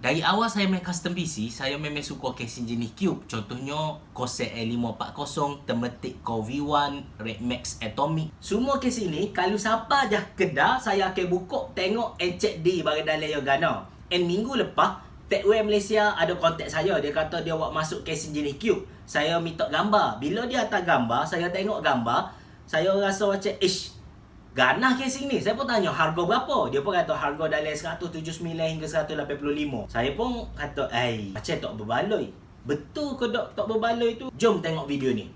Dari awal saya main custom PC, saya memang suka casing jenis Cube. Contohnya Corsair A540, Thermatic Core V1, Red Max Atomic. Semua casing ni, kalau siapa dah kedah, saya akan buka tengok and check di bagi dalam yang gana. And minggu lepas, Techwear Malaysia ada kontak saya. Dia kata dia buat masuk casing jenis Cube. Saya minta gambar. Bila dia hantar gambar, saya tengok gambar. Saya rasa macam, ish, Ganah casing ni. Saya pun tanya harga berapa. Dia pun kata harga dalam 179 hingga 185. Saya pun kata, "Ai, macam tak berbaloi." Betul ke tak tak berbaloi tu? Jom tengok video ni.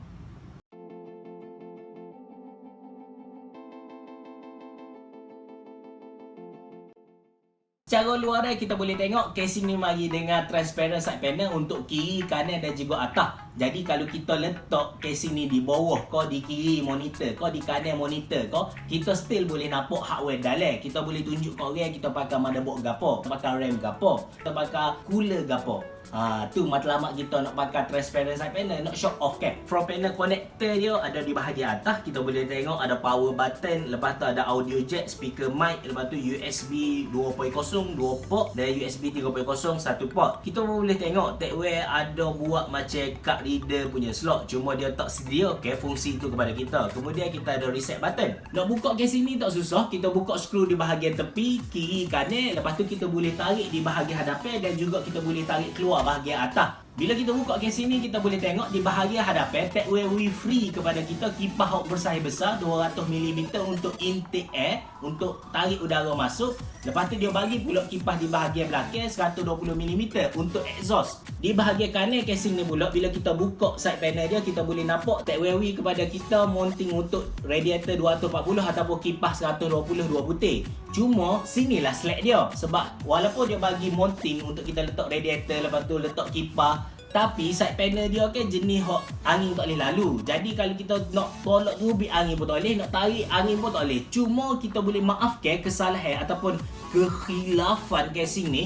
Secara luar dah kita boleh tengok casing ni mari dengan transparent side panel untuk kiri, kanan dan juga atas. Jadi kalau kita letak casing ni di bawah kau di kiri monitor, kau di kanan monitor kau, kita still boleh nampak hardware dalam. Kita boleh tunjuk kau orang kita pakai motherboard gapo, pakai RAM gapo, kita pakai cooler gapo. Ha, tu matlamat kita nak pakai transparent side panel, nak show off kan. Front panel connector dia ada di bahagian atas, kita boleh tengok ada power button, lepas tu ada audio jack, speaker mic, lepas tu USB 2.0, 2 port dan USB 3.0, 1 port. Kita pun boleh tengok Techwear ada buat macam card reader punya slot, cuma dia tak sedia okay, fungsi tu kepada kita. Kemudian kita ada reset button. Nak buka casing ni tak susah, kita buka skru di bahagian tepi, kiri, kanan, lepas tu kita boleh tarik di bahagian hadapan dan juga kita boleh tarik keluar bahagian atas. Bila kita buka casing ni kita boleh tengok di bahagian hadapan Techwear we free kepada kita kipas hot bersaiz besar 200mm untuk intake air untuk tarik udara masuk. Lepas tu dia bagi pula kipas di bahagian belakang 120mm untuk exhaust. Di bahagian kanan casing ni pula bila kita buka side panel dia kita boleh nampak Techwear we kepada kita mounting untuk radiator 240 ataupun kipas 120 dua putih. Cuma sinilah slack dia sebab walaupun dia bagi mounting untuk kita letak radiator lepas tu letak kipas tapi side panel dia kan jenis hot angin tak boleh lalu. Jadi kalau kita nak tolak tubik angin pun tak boleh, nak tarik angin pun tak boleh. Cuma kita boleh maafkan kesalahan ataupun kekhilafan casing ni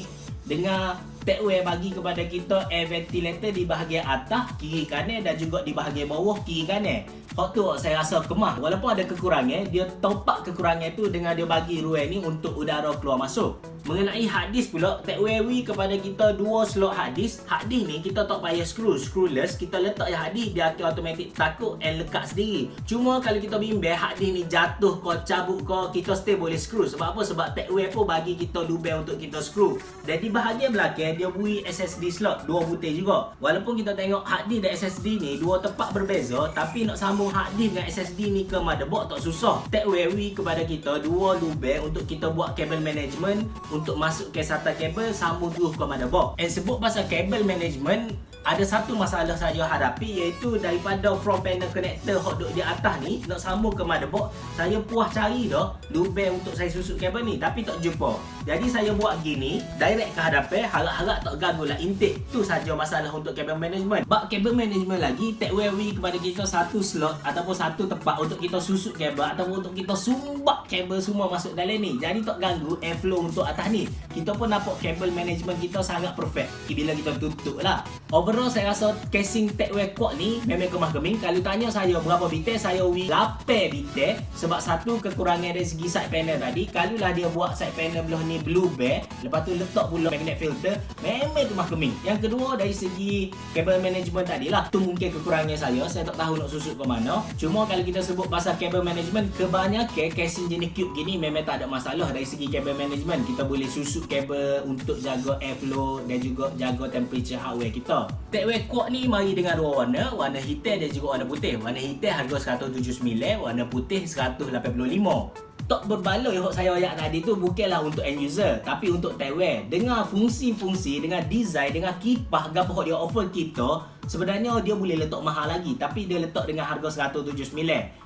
dengan Techwear bagi kepada kita air ventilator di bahagian atas, kiri kanan dan juga di bahagian bawah, kiri kanan. Hot tu saya rasa kemah. Walaupun ada kekurangan, dia topak kekurangan tu dengan dia bagi ruang ni untuk udara keluar masuk. Mengenai hard disk pula, Techwear Wii kepada kita dua slot. Hard disk ni kita tak payah screw, screwless. Kita letak je hard disk, dia akan automatic takut and lekat sendiri. Cuma kalau kita bimbang hard disk ni jatuh kau cabut kau, kita still boleh screw. Sebab apa? Sebab Techwear pun bagi kita lubang untuk kita screw. Dan di bahagian belakang, dia beri SSD slot, dua butir juga. Walaupun kita tengok hard disk dan SSD ni dua tempat berbeza, tapi nak sambung hard disk dengan SSD ni ke motherboard tak susah. Techwear Wii kepada kita dua lubang untuk kita buat kabel management untuk masuk ke SATA kabel sambung terus ke motherboard. And sebut pasal kabel management, ada satu masalah saya hadapi iaitu daripada front panel connector hot duk di atas ni nak sambung ke motherboard saya puas cari dah lubang untuk saya susut kabel ni tapi tak jumpa. Jadi saya buat gini direct ke hadapan harap-harap tak ganggu lah intake. Tu saja masalah untuk kabel management. Bak kabel management lagi Techwear Wii kepada kita satu slot ataupun satu tempat untuk kita susut kabel ataupun untuk kita sumbat kabel semua masuk dalam ni. Jadi tak ganggu airflow untuk atas ni. Kita pun nampak kabel management kita sangat perfect. Bila kita tutup lah overall saya rasa casing Techwear Quad ni memang kemah keming kalau tanya saya berapa bitir saya wi 8 bitir sebab satu kekurangan dari segi side panel tadi. Kalau lah dia buat side panel belah ni blue bear. Lepas tu letak pula magnet filter. Memang kemah keming yang kedua dari segi kabel management tadi lah tu mungkin kekurangan saya. Saya tak tahu nak susut ke mana. Cuma kalau kita sebut pasal kabel management kebanyakan casing jenis cube gini memang tak ada masalah dari segi kabel management. Kita boleh susut kabel untuk jaga airflow dan juga jaga temperature hardware kita Techwear Quad ni mari dengan dua warna, warna hitam dan juga warna putih. Warna hitam harga 179, warna putih 185. Tak berbaloi yang saya ayat tadi tu bukanlah untuk end user tapi untuk Techwear. Dengan fungsi-fungsi, dengan design, dengan kipas gapo dia offer kita, sebenarnya dia boleh letak mahal lagi tapi dia letak dengan harga 179.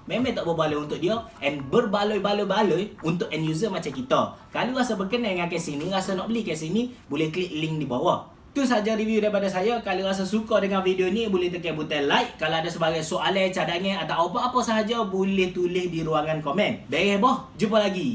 Memang tak berbaloi untuk dia and berbaloi-baloi-baloi untuk end user macam kita. Kalau rasa berkenan dengan casing ni, rasa nak beli casing ni, boleh klik link di bawah. Itu saja review daripada saya. Kalau rasa suka dengan video ni, boleh tekan butang like. Kalau ada sebagai soalan, cadangan atau apa-apa sahaja, boleh tulis di ruangan komen. Baik, boh. Jumpa lagi.